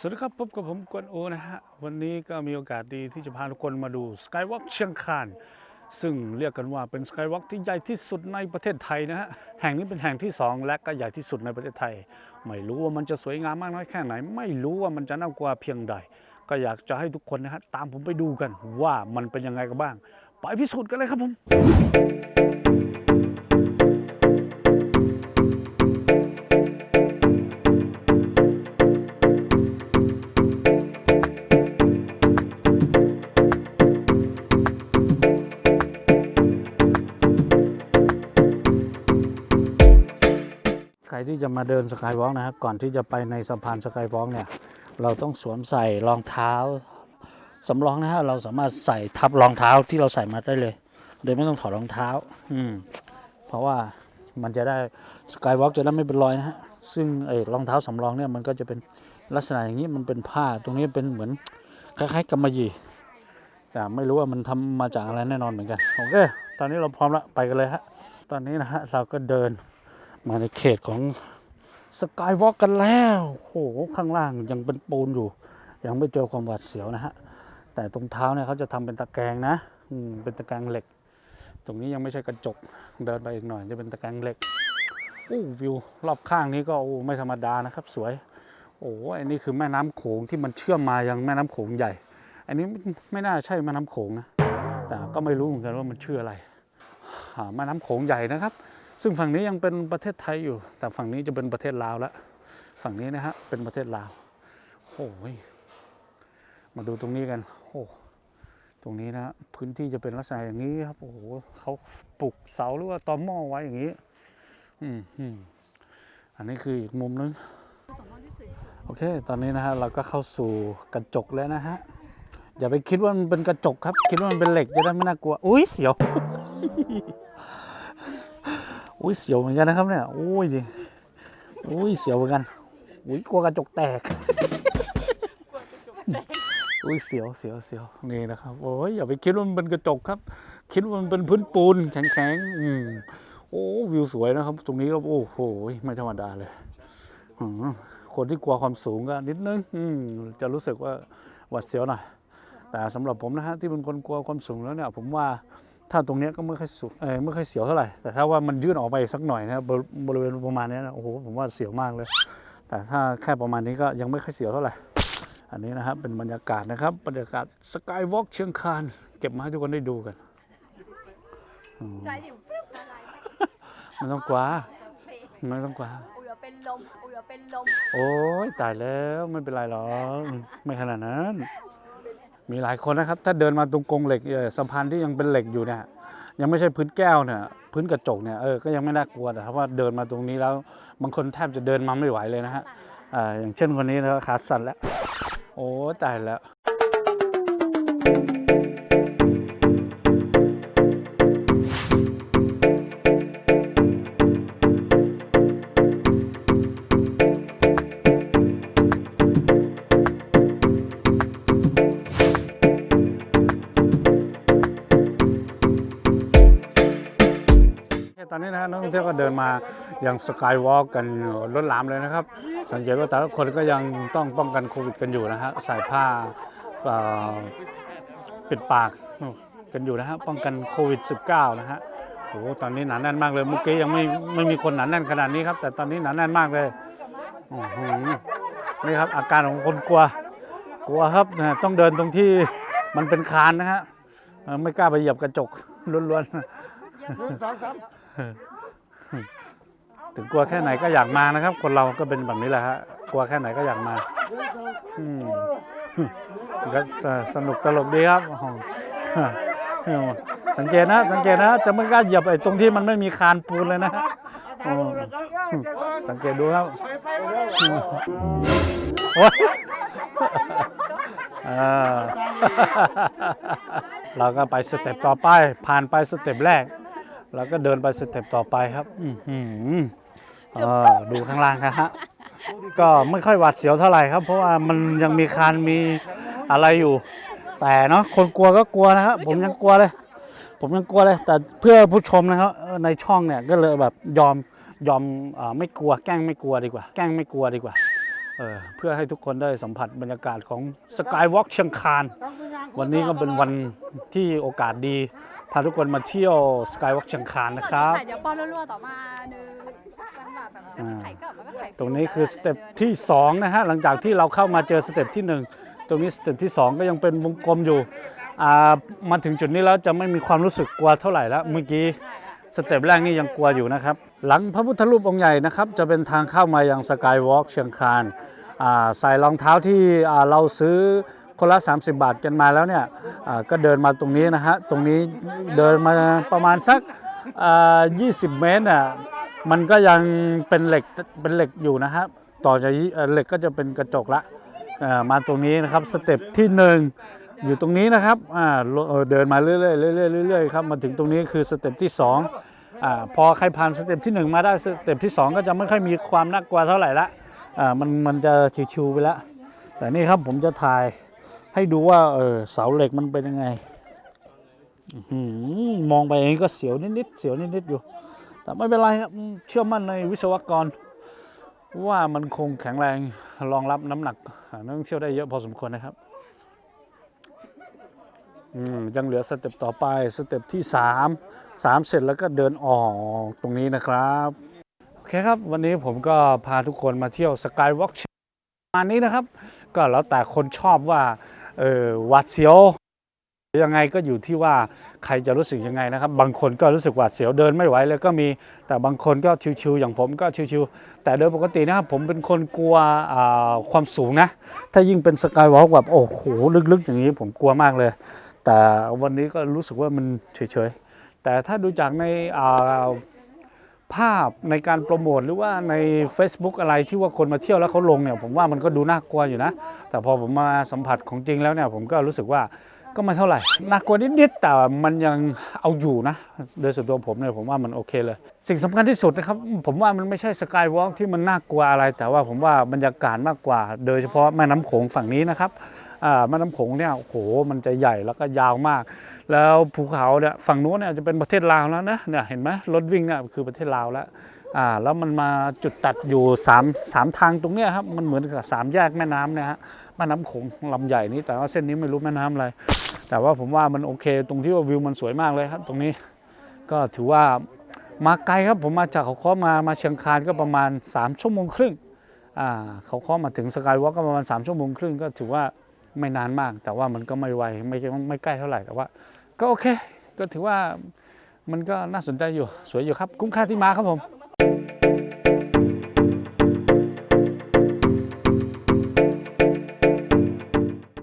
สวัสดีครับพบกับผมกวนโอนะฮะ วันนี้ก็มีโอกาสดีที่จะพาทุกคนมาดูสกายวอล์กเชียงคาน ซึ่งเรียกกันว่าเป็นสกายวอล์กที่ใหญ่ที่สุดในประเทศไทยนะฮะ แห่งนี้เป็นแห่งที่ 2 และก็ใหญ่ที่สุดในประเทศไทย ไม่รู้ว่ามันจะสวยงามมากน้อยแค่ไหน ไม่รู้ว่ามันจะน่ากลัวเพียงใด ก็อยากจะให้ทุกคนนะฮะตามผมไปดูกันว่ามันเป็นยังไงกันบ้าง ไปพิสูจน์กันเลยครับผม รที่จะมาเดินสกายวอล์กนะครับก่อนที่จะไปในสะพานสกายวอล์กเนี่ยเราต้องสวมใส่รองเท้าสำรองนะฮะเราสามารถใส่ทับรองเท้าที่เราใส่มาได้เลย โดยไม่ต้องถอดรองเท้า อืม เพราะว่ามันจะได้สกายวอล์กจะได้ไม่เป็นรอยนะฮะซึ่งไอ้รองเท้าสำรองเนี่ยมันก็จะเป็นลักษณะอย่างนี้มันเป็นผ้าตรงนี้เป็นเหมือนคล้ายๆกำมะหยี่แต่ไม่รู้ว่ามันทำมาจากอะไรแน่นอนเหมือนกันโอเคตอนนี้เราพร้อมแล้วไปกันเลยฮะตอนนี้นะฮะเราก็เดิน มาในเขตของสกายวอล์กกันแล้วโหข้างล่างยังเป็นปูนอยู่ ยังไม่เจอความหวาดเสียวนะฮะ แต่ตรงเท้าเนี่ยเขาจะทำเป็นตะแกรงนะอืเป็นตะแกรงเหล็ก ตรงนี้ยังไม่ใช่กระจกเดินไปอีกหน่อยจะเป็นตะแกรงเหล็กโอ้วิวรอบข้างนี้ก็โอ้ไม่ธรรมดานะครับ สวย โอ้อันนี้คือแม่น้ำโขงที่มันเชื่อมมายังแม่น้ำโขงใหญ่ อันนี้ไม่น่าใช่แม่น้ำโขงนะแต่ก็ไม่รู้เหมือนกันว่ามันชื่ออะไรแม่น้ำโขงใหญ่นะครับ ซึ่งฝั่งนี้ยังเป็นประเทศไทยอยู่ แต่ฝั่งนี้จะเป็นประเทศลาวแล้ว ฝั่งนี้นะฮะเป็นประเทศลาวโอ้ยมาดูตรงนี้กันโอ้ตรงนี้นะฮะพื้นที่จะเป็นลักษณะอย่างนี้ครับโอ้โหเขาปลูกเสาหรือว่าตอหม้อไว้อย่างนี้ อืมอืมอันนี้คืออีกมุมนึงโอเค ตอนนี้นะฮะเราก็เข้าสู่กระจกแล้วนะฮะอย่าไปคิดว่ามันเป็นกระจกครับ คิดว่ามันเป็นเหล็กจะได้ไม่น่ากลัว อุ้ยเสียว อุ้ยเสียวเหมือนกันนะครับเนี่ยอุ้ยดิอุ้ยเสียวเหมือนกันอุ้ยกลัวกระจกแตกอุ้ยเสียวเสียวเสียวนี่นะครับโอ้ยอย่าไปคิดว่ามันเป็นกระจกครับ คิดว่ามันเป็นพื้นปูนแข็งๆอืมโอ้วิวสวยนะครับ ตรงนี้ก็โอ้โหไม่ธรรมดาเลยอืมคนที่กลัวความสูงก็นิดนึงอืมจะรู้สึกว่าหวาดเสียวหน่อยแต่สำหรับผมนะฮะที่เป็นคนกลัวความสูงแล้วเนี่ย ผมว่า ถ้าตรงเนี้ยก็ไม่ค่อยสุดเออไม่ค่อยเสียวเท่าไหร่ แต่ถ้าว่ามันยื่นออกไปสักหน่อยนะบริบริเวณประมาณเนี้ยนะโอ้โหผมว่าเสียวมากเลย แต่ถ้าแค่ประมาณนี้ก็ยังไม่ค่อยเสียวเท่าไหร่ อันนี้นะครับเป็นบรรยากาศนะครับบรรยากาศสกายวอล์กเชียงคานเก็บมาให้ทุกคนได้ดูกันอืมใจอยู่ฟึ๊บอะไรไม่ต้องกลัวไม่ต้องกลัวอุ๋ยเป็นลมอุ๋ยเป็นลม โอ้ยตายแล้วไม่เป็นไรหรอกไม่ขนาดนั้น มีหลายคนนะครับ ถ้าเดินมาตรงกรงเหล็กเออสะพานที่ยังเป็นเหล็กอยู่เนี่ยยังไม่ใช่พื้นแก้วเนี่ยพื้นกระจกเนี่ยเออก็ยังไม่น่ากลัวแต่ถ้าว่าเดินมาตรงนี้แล้วบางคนแทบจะเดินมาไม่ไหวเลยนะฮะอ่าอย่างเช่นคนนี้นะขาสั่นแล้ว โอ้ตายแล้ว ตอนนี้นะฮะนักท่องเที่ยวก็เดินมาอย่างสกายวอล์กกันล้นหลามเลยนะครับ สังเกตว่าแต่ละคนก็ยังต้องป้องกันโควิดกันอยู่นะฮะใส่ผ้าปิดปากกันอยู่นะฮะป้องกันโควิด -19 นะฮะโอ้ตอนนี้หนาแน่นมากเลยเมื่อกี้ยังไม่ไม่มีคนหนาแน่นขนาดนี้ครับ แต่ตอนนี้หนาแน่นมากเลยอื้อหือนี่ครับอาการของคนกลัว กลัวครับต้องเดินตรงที่มันเป็นคานนะฮะไม่กล้าไปเหยียบกระจกล้วนๆ ถึงกลัวแค่ไหนก็อยากมานะครับ คนเราก็เป็นแบบนี้แหละฮะกลัวแค่ไหนก็อยากมาอืมก็สนุกตลกดีครับสังเกตนะ สังเกตนะ จะไม่กล้าเหยียบไอ้ตรงที่มันไม่มีคานปูนเลยนะสังเกตดูครับโอ้ยเราก็ไปสเต็ปต่อไป ผ่านไปสเต็ปแรก แล้วก็เดินไปสเต็ปต่อไปครับอือหือเออดูข้างล่างครับฮะก็ไม่ค่อยหวาดเสียวเท่าไหร่ครับ เพราะว่ามันยังมีคานมีอะไรอยู่ แต่เนาะคนกลัวก็กลัวนะครับผมยังกลัวเลย ผมยังกลัวเลย แต่เพื่อผู้ชมนะครับเออในช่องเนี่ยก็เลยแบบยอมยอมเออไม่กลัวแกล้งไม่กลัวดีกว่า แกล้งไม่กลัวดีกว่าเออเพื่อให้ทุกคนได้สัมผัสบรรยากาศของสกายวอล์กเชียงคาน วันนี้ก็เป็นวันที่โอกาสดี พาทุกคนมาเที่ยวสกายวอล์กเชียงคานนะครับถ่ายเดี๋ยวป้อนรัวๆต่อมาหนึ่งมันแบบแบบถ่ายก็มันก็ถ่ายตรงนี้คือสเต็ปที่2นะฮะหลังจากที่เราเข้ามาเจอสเต็ปที่ 1 ตรงนี้สเต็ปที่ 2 ก็ยังเป็นวงกลมอยู่อ่ามาถึงจุดนี้แล้วจะไม่มีความรู้สึกกลัวเท่าไหร่แล้วเมื่อกี้สเต็ปแรกนี่ยังกลัวอยู่นะครับ หลังพระพุทธรูปองค์ใหญ่นะครับ จะเป็นทางเข้ามายังสกายวอล์กเชียงคานอ่าใส่รองเท้าที่อ่าเราซื้อ คนละ 30 บาทกันมาแล้วเนี่ยก็เดินมาตรงนี้นะฮะตรงนี้เดินมาประมาณสักอ่า20เมตรน่ะมันก็ยังเป็นเหล็กเป็นเหล็กอยู่นะครับต่อจากเหล็กก็จะเป็นกระจกละมาตรงนี้นะครับสเต็ปที่หนึ่งอยู่ตรงนี้นะครับเเดินมาเรื่อยๆเรื่อยๆเรื่อยๆครับมาถึงตรงนี้คือสเต็ปที่สองพอใครผ่านสเต็ปที่หนึ่งมาได้สเต็ปที่สองก็จะไม่ค่อยมีความน่ากลัวเท่าไหร่ละมันมันจะชิวๆไปแล้วแต่นี่ครับผมจะถ่าย ให้ดูว่าเออเสาเหล็กมันเป็นยังไงอื้อหือมองไปเองก็เสียวนิดๆเสียวนิดๆอยู่ แต่ไม่เป็นไรครับเชื่อมั่นในวิศวกร ว่ามันคงแข็งแรงรองรับน้ำหนักนักท่องเที่ยวได้เยอะพอสมควรนะครับยังเหลือสเต็ปต่อไปสเต็ปที่สามสามเสร็จแล้วก็เดินออกตรงนี้นะครับโอเคครับ วันนี้ผมก็พาทุกคนมาเที่ยวสกายวอล์กประมาณนี้นะครับ ก็แล้วแต่คนชอบว่า เออหวัดเสียวยังไงก็อยู่ที่ว่าใครจะรู้สึกยังไงนะครับ บางคนก็รู้สึกหวาดเสียวเดินไม่ไหวเลยก็มี แต่บางคนก็ชิวๆอย่างผมก็ชิวๆแต่โดยปกตินะครับผมเป็นคนกลัวความสูงนะ ถ้ายิ่งเป็นสกายวอล์กแบบโอ้โหลึกๆ อย่างนี้ผมกลัวมากเลย แต่วันนี้ก็รู้สึกว่ามันเฉยๆแต่ถ้าดูจากใน ภาพในการโปรโมทหรือว่าใน Facebook อะไรที่ว่าคนมาเที่ยวแล้วเขาลงเนี่ยผมว่ามันก็ดูน่ากลัวอยู่นะ แต่พอผมมาสัมผัสของจริงแล้วเนี่ยผมก็รู้สึกว่าก็ไม่เท่าไหร่น่ากลัวนิดๆแต่มันยังเอาอยู่นะ โดยส่วนตัวผมเนี่ยผมว่ามันโอเคเลย สิ่งสำคัญที่สุดนะครับ ผมว่ามันไม่ใช่สกายวอล์กที่มันน่ากลัวอะไร แต่ว่าผมว่าบรรยากาศมากกว่า โดยเฉพาะแม่น้ำโขงฝั่งนี้นะครับแม่น้ำโขงเนี่ยโอ้โหมันจะใหญ่แล้วก็ยาวมาก แล้วภูเขาเนี่ยฝั่งนู้นเนี่ยจะเป็นประเทศลาวแล้วนะเนี่ยเห็นไหมรถวิ่งเนี่ยคือประเทศลาวแล้วอ่าแล้วมันมาจุดตัดอยู่สามสามทางตรงเนี้ยครับมันเหมือนกับสามแยกแม่น้ำนี่ยฮะแม่น้ำโขงลำใหญ่นี้แต่ว่าเส้นนี้ไม่รู้แม่น้ำอะไร แต่ว่าผมว่ามันโอเค ตรงที่ว่าวิวมันสวยมากเลยครับ ตรงนี้ก็ถือว่ามาไกลครับผมมาจากเขาค้อมามาเชียงคานก็ประมาณ 3 ชั่วโมงครึ่งอ่าเขาค้อมาถึงสกายวอล์กก็ประมาณ3ชั่วโมงครึ่งก็ถือว่าไม่นานมาก แต่ว่ามันก็ไม่ไวไม่ไม่ใกล้เท่าไหร่แต่ว่า ก็โอเค ก็ถือว่ามันก็น่าสนใจอยู่สวยอยู่ครับ คุ้มค่าที่มาครับผม